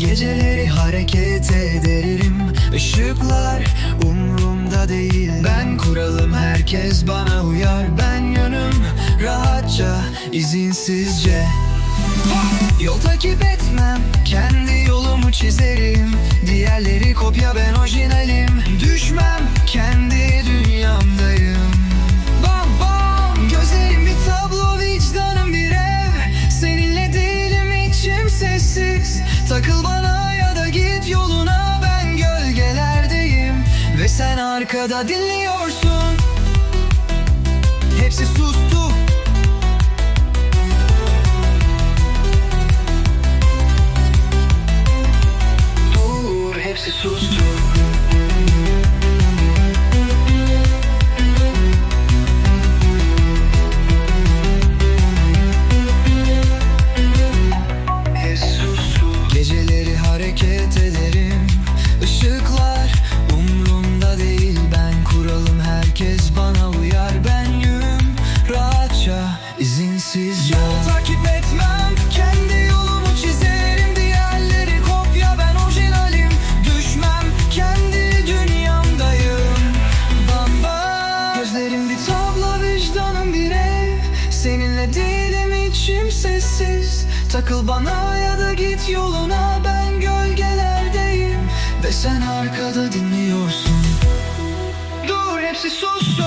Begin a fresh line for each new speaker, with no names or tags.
Geceleri hareket ederim Işıklar umrumda değil. Ben kuralım herkes bana uyar. Ben yanım rahatça izinsizce. Yol takip etmem Kendi yolumu çizerim. Diğerleri kopya ben orijinalim. Düşmem kendi Takıl bana ya da git yoluna Ben gölgelerdeyim. Ve sen arkada dinliyorsun. Hepsi sustu. Dur hepsi sustu hareket ederim. Işıklar umrumda değil Ben kuralım. Herkes bana uyar Ben yürüm rahatça izinsizce Yol takip etmem kendi yolumu çizerim. Diğerleri kopya ben orijinalim. Düşmem kendi dünyamdayım. Bam bam. Gözlerim bir tablo vicdanım bir ev. Seninle değilim içim sessiz Takıl bana ya da git yoluna Ben gölgelerdeyim Ve sen arkada dinliyorsun. Dur hepsi sustu